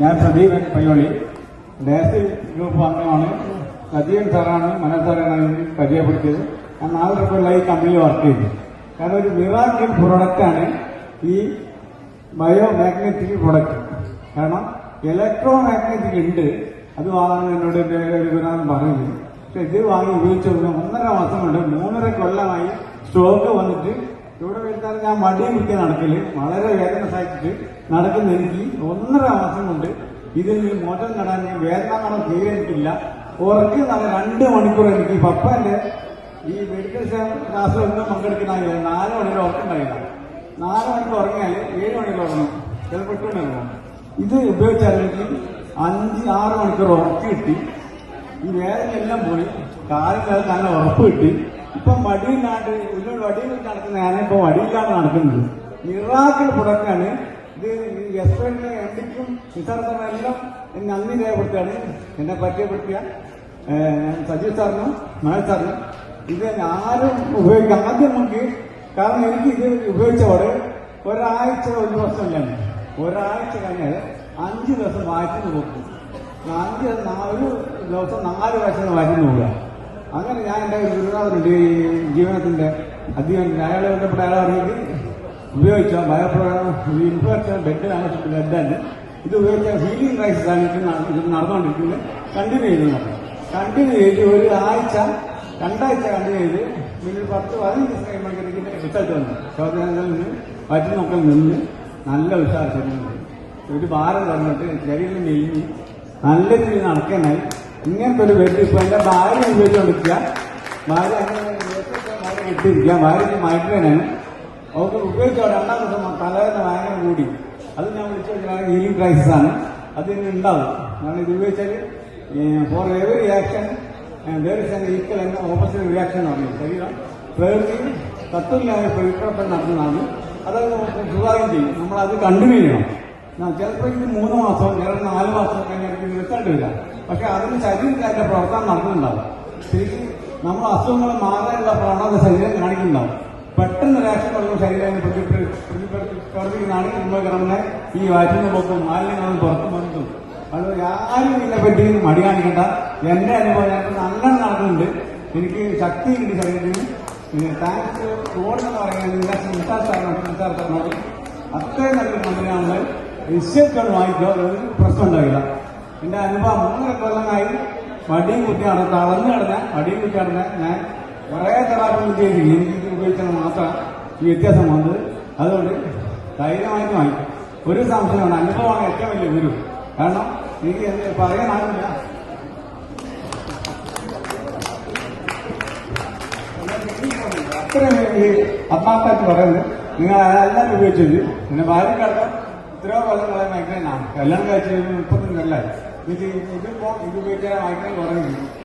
ഞാൻ Pradeepan Payyoli. Diaz group അംഗമാണ്. സജീവൻ സാറാണ് മനോജ് സാറാണ് പരിചയപ്പെടുത്തിയത്. ഞാൻ നാല് വർഷമുള്ള ഈ കമ്പനിയിൽ വർക്ക് ചെയ്തു. കാരണം ഒരു മിറാക്കിൾ പ്രൊഡക്റ്റാണ് ഈ ബയോ മാഗ്നറ്റിക് പ്രൊഡക്റ്റ് കാരണം ഇലക്ട്രോ മാഗ്നറ്റിക് ഉണ്ട്. അത് വാങ്ങാൻ എന്നോട് എന്റെ ഒരു ഗുണം പറയുന്നത് പക്ഷെ ഇത് വാങ്ങി ഉപയോഗിച്ചു ഒന്നര മാസം കൊണ്ട് മൂന്നര കൊല്ലമായി സ്റ്റോക്ക് വന്നിട്ട് വരുത്താൻ ഞാൻ മടിയും കുത്തി നടക്കൽ വളരെ വേദന സഹിച്ചിട്ട് നടക്കുന്ന എനിക്ക് ഒന്നര മാസം കൊണ്ട് ഇതിൽ നിന്ന് മോചനം നടാൻ ഞാൻ വേദന കടം എനിക്കില്ല ഉറക്കി നല്ല രണ്ട് മണിക്കൂർ എനിക്ക് പപ്പന്റെ ഈ മെഡിക്കൽ ക്ലാസ്സിൽ ഒന്നും പങ്കെടുക്കുന്ന നാല് മണിക്കൂർ ഉറക്കുണ്ടായില്ല നാല് മണിക്കൂർ ഉറങ്ങിയാൽ ഏഴ് മണിക്കൂർ ഉറങ്ങും. ചിലപ്പോൾ എട്ട് ഇത് ഉപയോഗിച്ചാൽ എനിക്ക് അഞ്ച് ആറ് മണിക്കൂർ ഉറക്കി കിട്ടി. ഈ വേദന എല്ലാം പോയി. കാലത്ത് നല്ല ഉറപ്പ് കിട്ടി. ഇപ്പൊ വടിയില്ലാണ്ട് ഒരു വടിയിലിട്ട് നടക്കുന്ന ഞാനിപ്പോ വടിയില്ലാണ്ട് നടക്കുന്നത്. മിറാക്കിൾ പ്രൊഡക്റ്റാണ് ഇത് എസ് എന്റെ എംഡിക്കും എല്ലാം നന്ദി രേഖപ്പെടുത്തിയാണ് എന്നെ പരിചയപ്പെടുത്തിയ സജീവ് സാറിനും മനോജ് സാറിനും. ഇത് ആരും ഉപയോഗിക്കാം. ആദ്യം നമുക്ക് കാരണം എനിക്ക് ഇത് ഉപയോഗിച്ചവര് ഒരാഴ്ച ഒരു ദിവസമില്ലാണ് ഒരാഴ്ച കഴിഞ്ഞാൽ അഞ്ച് ദിവസം വായിച്ചു കൊടുക്കും അഞ്ച് ഒരു ദിവസം നാല് വയസ്സിന് വായിച്ചു പോവുക അങ്ങനെ ഞാൻ എന്റെ ഒരു ഗുരുനാഥനുണ്ട് ഈ ജീവനത്തിന്റെ അധികം അയാളെ ബന്ധപ്പെട്ട അയാളെ അറിയിച്ച് ഉപയോഗിച്ച ബയോപ്രോഗ്രാം ഇൻഫെക്ഷൻ ബെഡ് ബെഡാണ് ഇത് ഉപയോഗിച്ച ഹീലിംഗ് ക്രൈസിസ് ആണ് നടന്നുകൊണ്ടിരിക്കുന്നത്. കണ്ടിന്യൂ ചെയ്ത് നടക്കും കണ്ടിന്യൂ ചെയ്ത് ഒരു ആഴ്ച രണ്ടാഴ്ച കണ്ടിന്യൂ ചെയ്ത് ഒരു പത്ത് പതിനഞ്ച് ദിവസം കഴിയുമ്പോഴേക്കും ഇതിന്റെ റിസൾട്ട് വന്നു. ശോധനകളിൽ നിന്ന് വറ്റി നോക്കൽ നിന്ന് നല്ല ഉത്സാഹം ഒരു ഭാരം തന്നിട്ട് ശരീരം മെലിഞ്ഞ് നല്ല രീതിയിൽ നടക്കാനായി ഇങ്ങനത്തെ ഒരു വെട്ടി ഇപ്പൊ എന്റെ ഭാര്യ ഉപയോഗിച്ചുകൊണ്ടിരിക്കുക ഭാര്യ അങ്ങനെ ഭാര്യ കിട്ടിയിരിക്കുക ഭാര്യയ്ക്ക് മൈഗ്രൈനാണ്. അവർക്ക് ഉപയോഗിച്ച രണ്ടാം ദിവസം തലേന്ന് ഭയങ്കര കൂടി. അത് ഞാൻ വിളിച്ചു ഹീലിംഗ് ക്രൈസിസ് ആണ്. അത് ഇനി ഉണ്ടാവും. കാരണം ഇത് ഉപയോഗിച്ചാൽ ഫോർ എവറി റിയാക്ഷൻ വേറെ ഈക്വൽ എന്ന ഓപ്പോസിറ്റ് റിയാക്ഷൻ പറഞ്ഞു ശരീരം പ്രകൃതി തത്വമില്ലാതെ പ്രകൃതി നടത്തുന്നതാണ്. അത് സുഖാകം ചെയ്യും. നമ്മൾ അത് കണ്ടിന്യൂ ചെയ്യണം. ചിലപ്പോൾ ഇത് മൂന്ന് മാസം ചിലപ്പോൾ നാല് മാസം കഴിഞ്ഞാൽ റിസൾട്ട് വരില്ല പക്ഷെ അതിന് ശരീരത്തിന്റെ പ്രവർത്തനം നടക്കുന്നുണ്ടാവും ശരിക്കും നമ്മൾ അസുഖങ്ങൾ മാറാനുള്ള പ്രവണത ശരീരം കാണിക്കുന്നുണ്ടാവും. പെട്ടെന്ന് റേഷൻ വരുമ്പോൾ ശരീരം കിടന്ന ഈ വാറ്റിന് പോക്കും മാലിന്യങ്ങളും പുറത്തു വന്നതും അത് ആരും ഇതിനെ പറ്റി മടി കാണിക്കണ്ട. എന്റെ അനുഭവം ഞാൻ നല്ലോണം നടക്കുന്നുണ്ട് എനിക്ക് ശക്തി ഉണ്ട് ശരീരത്തിന്. പിന്നെ താങ്ക്സ് റോഡ് എന്ന് പറയുന്നത് സാറിനോട് നിസാർ അത്രയും നല്ലൊരു കമ്പനിയാണ് റിസൾട്ടുകൾ വാങ്ങിക്കോ ഒരു പ്രശ്നം ഉണ്ടാവില്ല എന്റെ അനുഭവം മൂന്നര കൊല്ലമായി വടിയും കുത്തി നടന്ന തളർന്നു കിടന്ന വടിയും കുത്തി നടന്ന ഞാൻ കുറേ തെറാപ്പി ചെയ്തു എനിക്ക് ഉപയോഗിച്ചാൽ മാത്രം ഈ വ്യത്യാസം വന്നത്. അതുകൊണ്ട് ധൈര്യമായിട്ട് വാങ്ങിക്കും ഒരു സംശയമാണ് അനുഭവമാണ് ഏറ്റവും വലിയ ഗുരു. കാരണം എനിക്ക് എന്ത് പറയാനാകില്ല അത്രയും ആത്മാർത്ഥമായിട്ട് പറയുന്നത്. നിങ്ങൾ അതെല്ലാം ഉപയോഗിച്ചു പിന്നെ ഭാര്യ കിടക്കാം ഇത്രയോ കൊല്ലങ്ങളെ മൈഗ്രൈനാണ് കല്യാണം കഴിച്ച് മുപ്പത്തൊന്ന് കൊല്ലായി ഇത് ഇതിപ്പോ ഇത് ഉപയോഗിച്ചാൽ മൈഗ്രൈൻ കുറഞ്ഞു